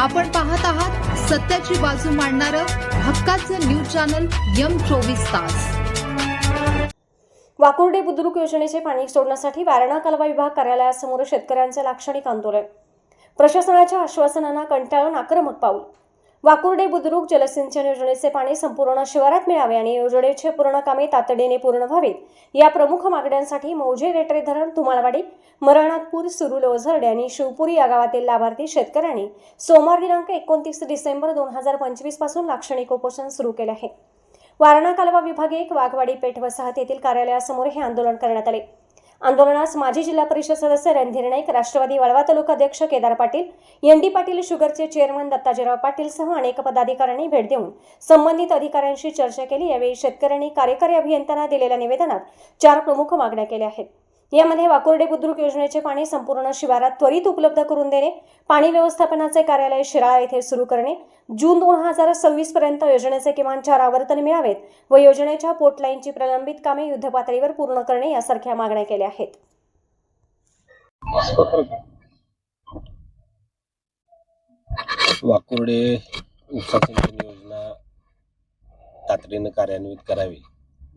आपण पाहत आहात सत्याची बाजू मांडणारं हक्काचं न्यूज चॅनल यम चोवीस तास. वाकुर्डे बुद्रुक योजनेचे पाणी सोडण्यासाठी वारणा कालवा विभाग कार्यालयासमोर शेतकऱ्यांचे लाक्षणिक आंदोलन. प्रशासनाच्या आश्वासनांना कंटाळून आक्रमक पाऊल वाकुर्डे बुद्रुक जलसिंचन योजनेचे पाणी संपूर्ण शिवारात मिळावे आणि योजनेचे पूर्ण कामे तातडीने पूर्ण व्हावीत. या प्रमुख मागण्यांसाठी मौजे रेटरे धरण धुमाळवाडी मरणातपूर सुरुल ओझरडे आणि शिवपुरी या गावातील लाभार्थी शेतकऱ्यांनी सोमवार दिनांक एकोणतीस डिसेंबर दोन हजार पंचवीसपासून लाक्षणिक उपोषण सुरू केले आहे. वारणा कालवा विभाग एक वाघवाडी पेठ वसाहत येथील कार्यालयासमोर हे आंदोलन करण्यात आले. आंदोलनास माजी जिल्हा परिषद सदस्य रणधीर नाईक राष्ट्रवादी वाळवा तालुका अध्यक्ष केदार पाटील एन डी पाटील शुगरचे चेअरमन दत्ताजीराव पाटील सह अनेक पदाधिकाऱ्यांनी भेट देऊन संबंधित अधिकाऱ्यांशी चर्चा केली. यावेळी शेतकऱ्यांनी कार्यकारी अभियंत्यांना दिलेल्या निवेदनात चार प्रमुख मागण्या केल्या आहेत. यामध्ये वाकुर्डे बुद्रुक योजनेचे पाणी संपूर्ण शिवारात त्वरित उपलब्ध करून देणे पाणी व्यवस्थापनाचे कार्यालय शिराळा येथे सुरू करणे जून दोन हजार सव्वीस पर्यंत योजनेचे किमान चार आवर्तन मिळावेत व योजनेच्या पोर्टलाईनची प्रलंबित कामे युद्धपातळीवर पूर्ण करणे यासारख्या मागण्या केल्या आहेत. वाकुर्डे उपसा सिंचन योजना तातडीनं कार्यान्वित करावी.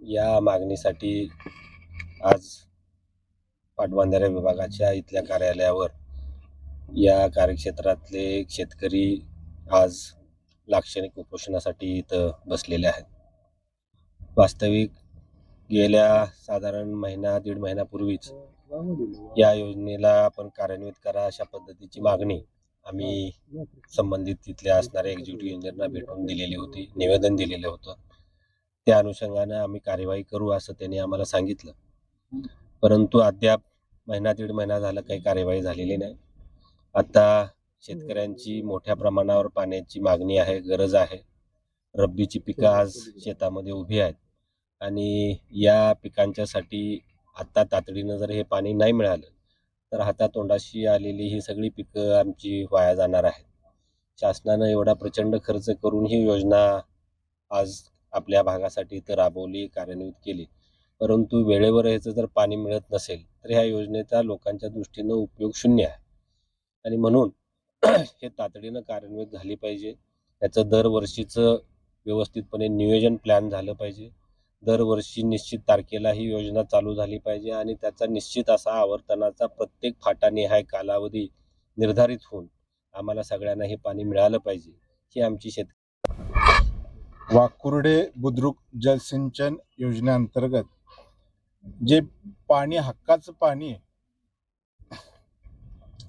या मागणीसाठी आज पाटबंधारे विभागाच्या इथल्या कार्यालयावर या कार्यक्षेत्रातले शेतकरी आज लाक्षणिक उपोषणासाठी इथं बसलेले आहेत. वास्तविक गेल्या साधारण महिना दीड महिन्यापूर्वीच या योजनेला आपण कार्यान्वित करा अशा पद्धतीची मागणी आम्ही संबंधित तिथल्या असणाऱ्या एक्झिक्युटिव्ह इंजिनियरना भेटून दिलेली होती निवेदन दिलेलं होतं. त्या अनुषंगानं आम्ही कार्यवाही करू असं त्यांनी आम्हाला सांगितलं. परंतु अद्याप महिना दीड महिना झाला काही कार्यवाही झालेली नाही. आता शेतकऱ्यांची मोठ्या प्रमाणावर पाण्याची मागणी आहे गरज आहे. रब्बीची पिकं आज शेतामध्ये उभी आहेत. आणि या पिकांच्यासाठी आत्ता तातडीनं जर हे पाणी नाही मिळालं तर हातातोंडाशी आलेली ही सगळी पिकं आमची वाया जाणार आहेत. शासनानं एवढा प्रचंड खर्च करून ही योजना आज आपल्या भागासाठी इथं राबवली कार्यान्वित केली. परंतु वेळेवर ह्याचं जर पाणी मिळत नसेल तर ह्या योजनेचा लोकांच्या दृष्टीनं उपयोग शून्य आहे. आणि म्हणून हे तातडीनं कार्यान्वित झाली पाहिजे. याचं दरवर्षीचं व्यवस्थितपणे नियोजन प्लॅन झालं पाहिजे. दरवर्षी निश्चित तारखेला ही योजना चालू झाली पाहिजे आणि त्याचा निश्चित असा आवर्तनाचा प्रत्येक फाटानिहाय कालावधी निर्धारित होऊन आम्हाला सगळ्यांना हे पाणी मिळालं पाहिजे ही आमची शेत वाकुर्डे बुद्रुक जलसिंचन योजनेअंतर्गत जे पाणी हक्काचं पाणी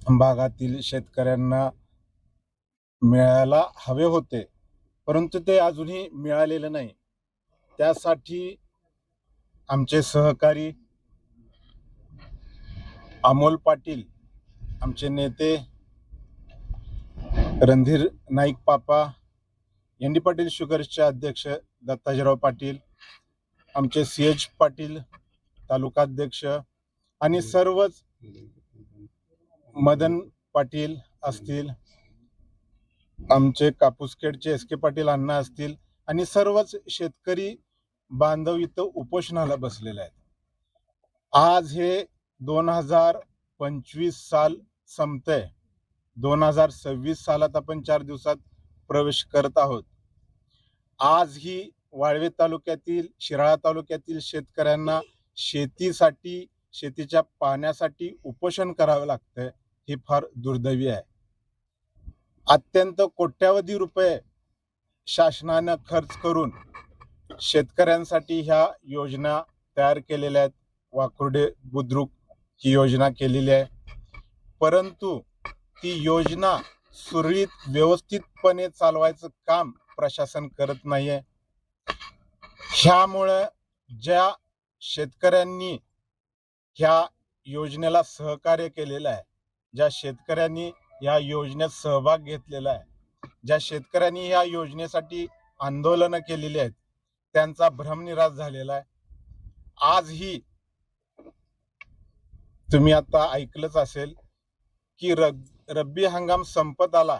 भागातील शेतकऱ्यांना मिळायला हवे होते परंतु ते अजूनही मिळालेलं नाही. त्यासाठी आमचे सहकारी अमोल पाटील आमचे नेते रणधीर नाईक पापा एन डी पाटील शुगर्सचे अध्यक्ष दत्ताजीराव पाटील आमचे सी एच पाटील तालुकाध्यक्ष आणि सर्वच मदन पाटील असतील आमचे कापूसखेडचे एस के पाटील अण्णा असतील आणि सर्वच शेतकरी बांधव इथं उपोषणाला बसलेले आहेत. आज हे दोन हजार पंचवीस साल संपतंय. दोन हजार सव्वीस सालात आपण चार दिवसात प्रवेश करत आहोत. आज ही वाळवे तालुक्यातील शिराळा तालुक्यातील शेतकऱ्यांना शेतीसाठी शेतीच्या पाण्यासाठी उपोषण करावं लागतंय हे फार दुर्दैवी आहे. अत्यंत कोट्यावधी रुपये शासनानं खर्च करून शेतकऱ्यांसाठी ह्या योजना तयार केलेल्या आहेत. वाकुर्डे बुद्रुक ही योजना केलेली आहे. परंतु ती योजना सुरळीत व्यवस्थितपणे चालवायचं काम प्रशासन करत नाहीये. ह्यामुळं ज्या शेतकऱ्यांनी ह्या योजनेला सहकार्य केलेलं आहे. ज्या शेतकऱ्यांनी या योजनेत सहभाग घेतलेला आहे. ज्या शेतकऱ्यांनी ह्या योजनेसाठी आंदोलनं केलेली आहेत त्यांचा भ्रमनिराश झालेला आहे. आजही तुम्ही आता ऐकलंच असेल की रब रब्बी हंगाम संपत आला.